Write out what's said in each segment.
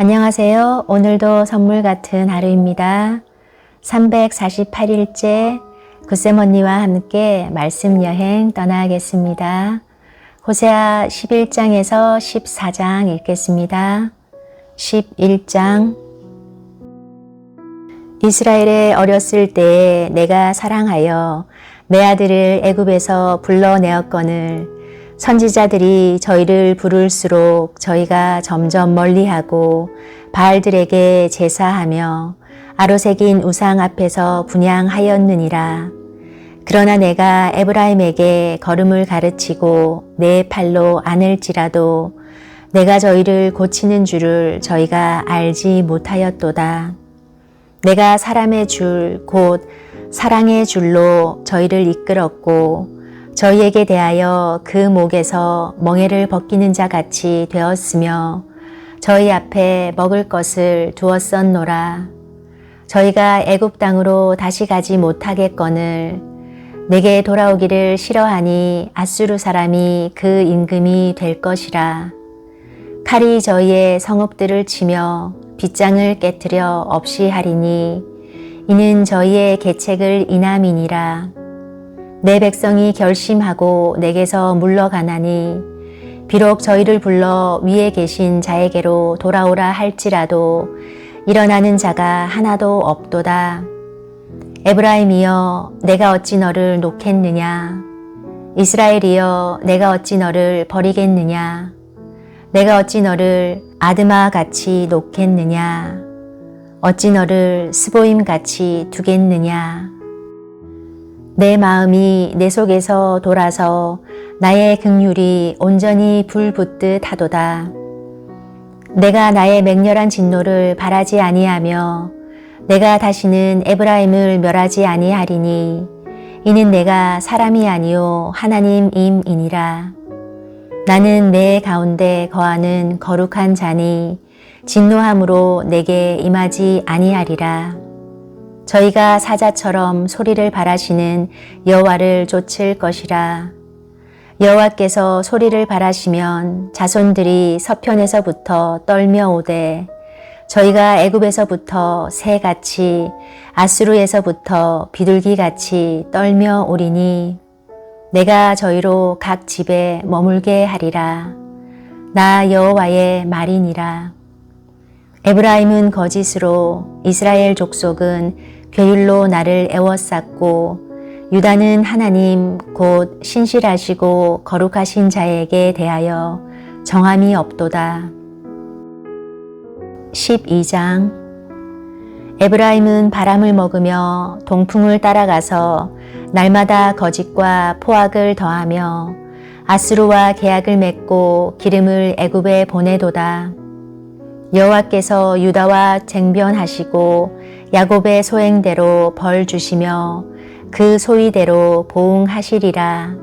안녕하세요. 오늘도 선물 같은 하루입니다. 348일째 구쌤 언니와 함께 말씀 여행 떠나겠습니다. 호세아 11장에서 14장 읽겠습니다. 11장 이스라엘에 어렸을 때에 내가 사랑하여 내 아들을 애굽에서 불러내었거늘 선지자들이 저희를 부를수록 저희가 점점 멀리하고 바알들에게 제사하며 아로새긴 우상 앞에서 분양하였느니라. 그러나 내가 에브라임에게 걸음을 가르치고 내 팔로 안을지라도 내가 저희를 고치는 줄을 저희가 알지 못하였도다. 내가 사람의 줄, 곧 사랑의 줄로 저희를 이끌었고 저희에게 대하여 그 목에서 멍에를 벗기는 자 같이 되었으며 저희 앞에 먹을 것을 두었었노라. 저희가 애굽 땅으로 다시 가지 못하겠거늘 내게 돌아오기를 싫어하니 아수르 사람이 그 임금이 될 것이라. 칼이 저희의 성읍들을 치며 빗장을 깨뜨려 없이 하리니 이는 저희의 계책을 인함이니라. 내 백성이 결심하고 내게서 물러가나니 비록 저희를 불러 위에 계신 자에게로 돌아오라 할지라도 일어나는 자가 하나도 없도다. 에브라임이여 내가 어찌 너를 놓겠느냐? 이스라엘이여 내가 어찌 너를 버리겠느냐? 내가 어찌 너를 아드마 같이 놓겠느냐? 어찌 너를 스보임 같이 두겠느냐 내 마음이 내 속에서 돌아서 나의 극률이 온전히 불붙듯 하도다. 내가 나의 맹렬한 진노를 바라지 아니하며 내가 다시는 에브라임을 멸하지 아니하리니 이는 내가 사람이 아니요 하나님임이니라. 나는 내 가운데 거하는 거룩한 자니 진노함으로 내게 임하지 아니하리라. 저희가 사자처럼 소리를 바라시는 여호와를 좇을 것이라. 여호와께서 소리를 바라시면 자손들이 서편에서부터 떨며 오되 저희가 애굽에서부터 새같이 아수르에서부터 비둘기같이 떨며 오리니 내가 저희로 각 집에 머물게 하리라. 나 여호와의 말이니라. 에브라임은 거짓으로 이스라엘 족속은 괴율로 나를 애워쌌고 유다는 하나님 곧 신실하시고 거룩하신 자에게 대하여 정함이 없도다. 12장 에브라임은 바람을 먹으며 동풍을 따라가서 날마다 거짓과 포악을 더하며 아수르와 계약을 맺고 기름을 애굽에 보내도다. 여호와께서 유다와 쟁변하시고 야곱의 소행대로 벌 주시며 그 소위대로 보응하시리라.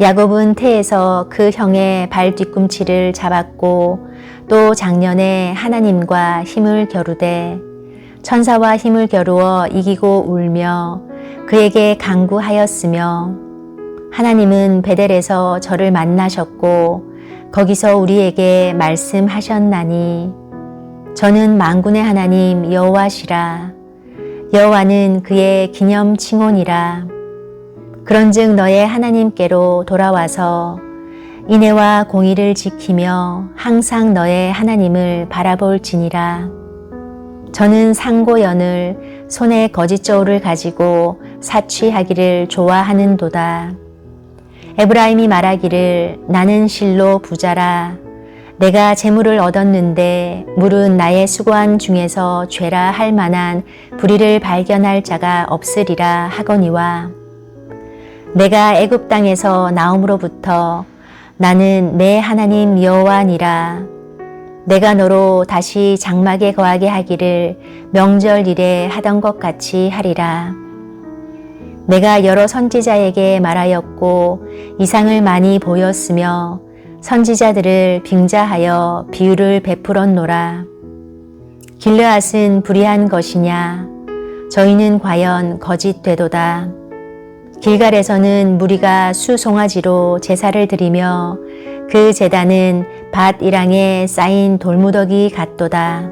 야곱은 태에서 그 형의 발 뒤꿈치를 잡았고 또 작년에 하나님과 힘을 겨루되 천사와 힘을 겨루어 이기고 울며 그에게 강구하였으며 하나님은 베델에서 저를 만나셨고 거기서 우리에게 말씀하셨나니 저는 만군의 하나님 여호와시라. 여호와는 그의 기념 칭혼이라. 그런즉 너의 하나님께로 돌아와서 인애와 공의를 지키며 항상 너의 하나님을 바라볼지니라. 저는 상고연을 손에 거짓저울을 가지고 사취하기를 좋아하는도다. 에브라임이 말하기를 나는 실로 부자라. 내가 재물을 얻었는데 물은 나의 수고한 중에서 죄라 할 만한 불의를 발견할 자가 없으리라 하거니와. 내가 애굽 땅에서 나옴으로부터 나는 내 하나님 여호와니라. 내가 너로 다시 장막에 거하게 하기를 명절일에 하던 것 같이 하리라. 내가 여러 선지자에게 말하였고 이상을 많이 보였으며 선지자들을 빙자하여 비유를 베풀었노라. 길르앗은 불의한 것이냐? 저희는 과연 거짓 되도다. 길갈에서는 무리가 수송아지로 제사를 드리며 그 재단은 밭 이랑에 쌓인 돌무더기 같도다.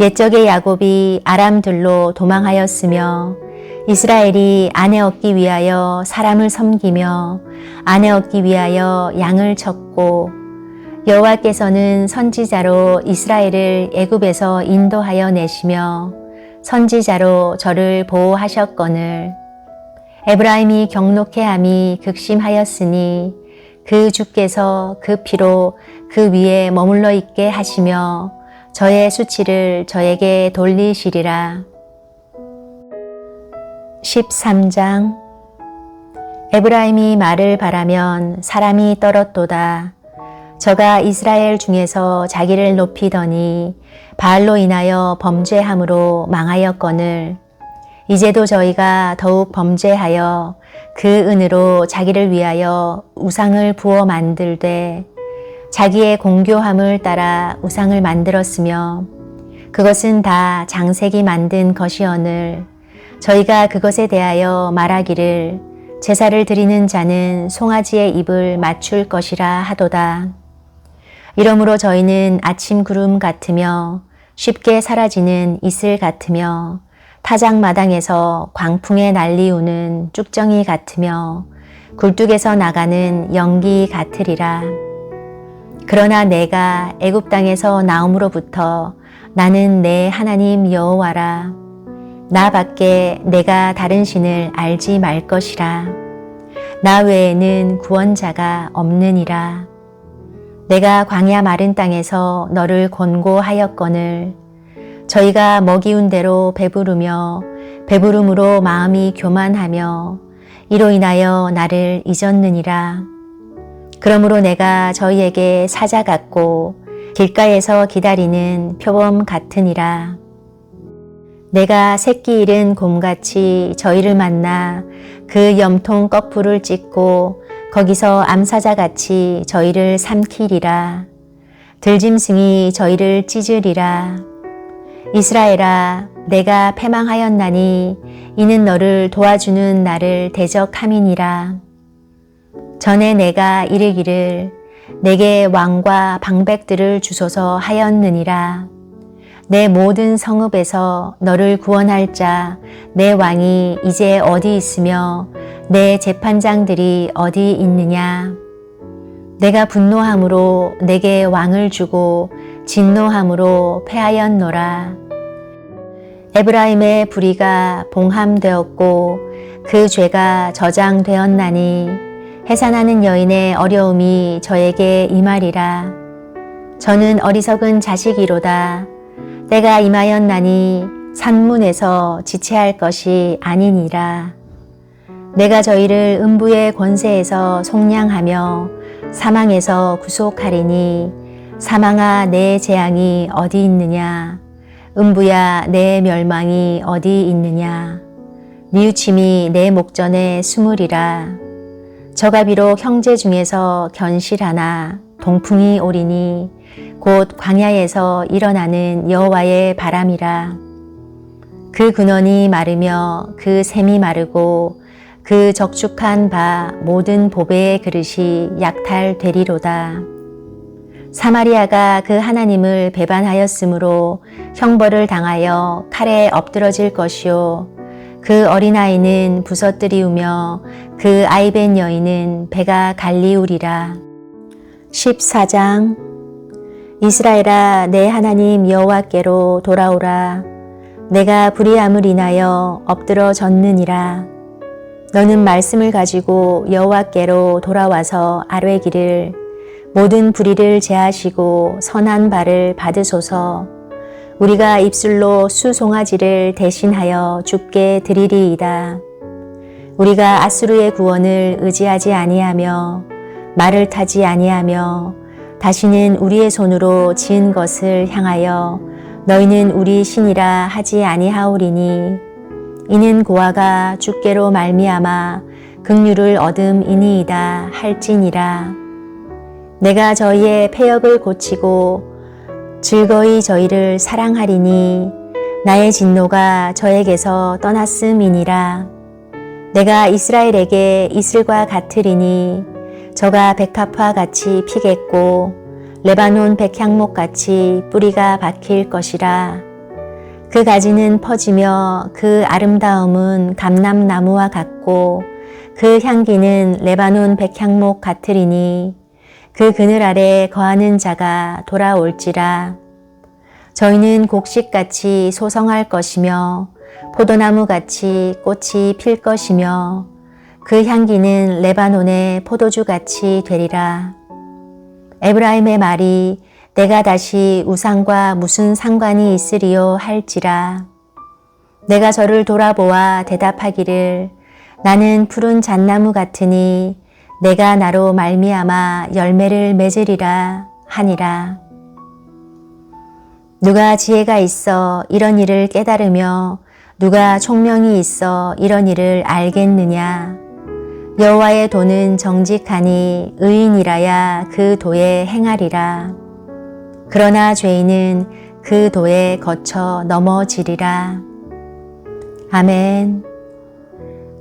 옛적의 야곱이 아람들로 도망하였으며 이스라엘이 아내 얻기 위하여 사람을 섬기며 아내 얻기 위하여 양을 쳤고 여호와께서는 선지자로 이스라엘을 애굽에서 인도하여 내시며 선지자로 저를 보호하셨거늘 에브라임이 경록해함이 극심하였으니 그 주께서 그 피로 그 위에 머물러 있게 하시며 저의 수치를 저에게 돌리시리라. 13장. 에브라임이 말을 바라면 사람이 떨었도다. 저가 이스라엘 중에서 자기를 높이더니 바알로 인하여 범죄함으로 망하였거늘. 이제도 저희가 더욱 범죄하여 그 은으로 자기를 위하여 우상을 부어 만들되 자기의 공교함을 따라 우상을 만들었으며 그것은 다 장색이 만든 것이오늘 저희가 그것에 대하여 말하기를 제사를 드리는 자는 송아지의 입을 맞출 것이라 하도다. 이러므로 저희는 아침 구름 같으며 쉽게 사라지는 이슬 같으며 타작 마당에서 광풍에 날리우는 쭉정이 같으며 굴뚝에서 나가는 연기 같으리라. 그러나 내가 애굽 땅에서 나옴으로부터 나는 내 하나님 여호와라. 나 밖에 내가 다른 신을 알지 말 것이라. 나 외에는 구원자가 없느니라. 내가 광야 마른 땅에서 너를 권고하였거늘 저희가 먹이운 대로 배부르며 배부름으로 마음이 교만하며 이로 인하여 나를 잊었느니라. 그러므로 내가 저희에게 사자 같고 길가에서 기다리는 표범 같으니라. 내가 새끼 잃은 곰같이 저희를 만나 그 염통 거풀을 찢고 거기서 암사자 같이 저희를 삼키리라. 들짐승이 저희를 찢으리라. 이스라엘아, 내가 패망하였나니 이는 너를 도와주는 나를 대적함이니라. 전에 내가 이르기를 내게 왕과 방백들을 주소서 하였느니라. 내 모든 성읍에서 너를 구원할 자, 내 왕이 이제 어디 있으며 내 재판장들이 어디 있느냐. 내가 분노함으로 내게 왕을 주고 진노함으로 패하였노라. 에브라임의 불의가 봉함되었고 그 죄가 저장되었나니 해산하는 여인의 어려움이 저에게 임하리라. 저는 어리석은 자식이로다. 때가 임하였나니 산문에서 지체할 것이 아니니라. 내가 저희를 음부의 권세에서 속량하며 사망에서 구속하리니 사망아 내 재앙이 어디 있느냐? 음부야 내 멸망이 어디 있느냐? 뉘우침이 내 목전에 숨으리라. 저가 비록 형제 중에서 견실하나 동풍이 오리니 곧 광야에서 일어나는 여호와의 바람이라 그 근원이 마르며 그 샘이 마르고 그 적축한 바 모든 보배의 그릇이 약탈되리로다. 사마리아가 그 하나님을 배반하였으므로 형벌을 당하여 칼에 엎드러질 것이요. 그 어린아이는 부서뜨리우며 그 아이벤 여인은 배가 갈리우리라. 14장 이스라엘아 내 하나님 여호와께로 돌아오라. 내가 불의함을 인하여 엎드러 졌느니라. 너는 말씀을 가지고 여호와께로 돌아와서 아뢰기를 모든 불의를 제하시고 선한 발을 받으소서. 우리가 입술로 수송아지를 대신하여 죽게 드리리이다. 우리가 아수르의 구원을 의지하지 아니하며 말을 타지 아니하며 다시는 우리의 손으로 지은 것을 향하여 너희는 우리 신이라 하지 아니하오리니 이는 고아가 주께로 말미암아 긍휼을 얻음이니이다 할지니라. 내가 저희의 폐역을 고치고 즐거이 저희를 사랑하리니 나의 진노가 저에게서 떠났음이니라. 내가 이스라엘에게 이슬과 같으리니 저가 백합화 같이 피겠고 레바논 백향목 같이 뿌리가 박힐 것이라. 그 가지는 퍼지며 그 아름다움은 감람나무와 같고 그 향기는 레바논 백향목 같으리니 그 그늘 아래 거하는 자가 돌아올지라. 저희는 곡식같이 소성할 것이며 포도나무같이 꽃이 필 것이며 그 향기는 레바논의 포도주 같이 되리라. 에브라임의 말이 내가 다시 우상과 무슨 상관이 있으리요 할지라. 내가 저를 돌아보아 대답하기를 나는 푸른 잣나무 같으니 내가 나로 말미암아 열매를 맺으리라 하니라. 누가 지혜가 있어 이런 일을 깨달으며 누가 총명이 있어 이런 일을 알겠느냐? 여호와의 도는 정직하니 의인이라야 그 도에 행하리라. 그러나 죄인은 그 도에 거쳐 넘어지리라. 아멘.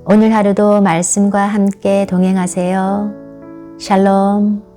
오늘 하루도 말씀과 함께 동행하세요. 샬롬.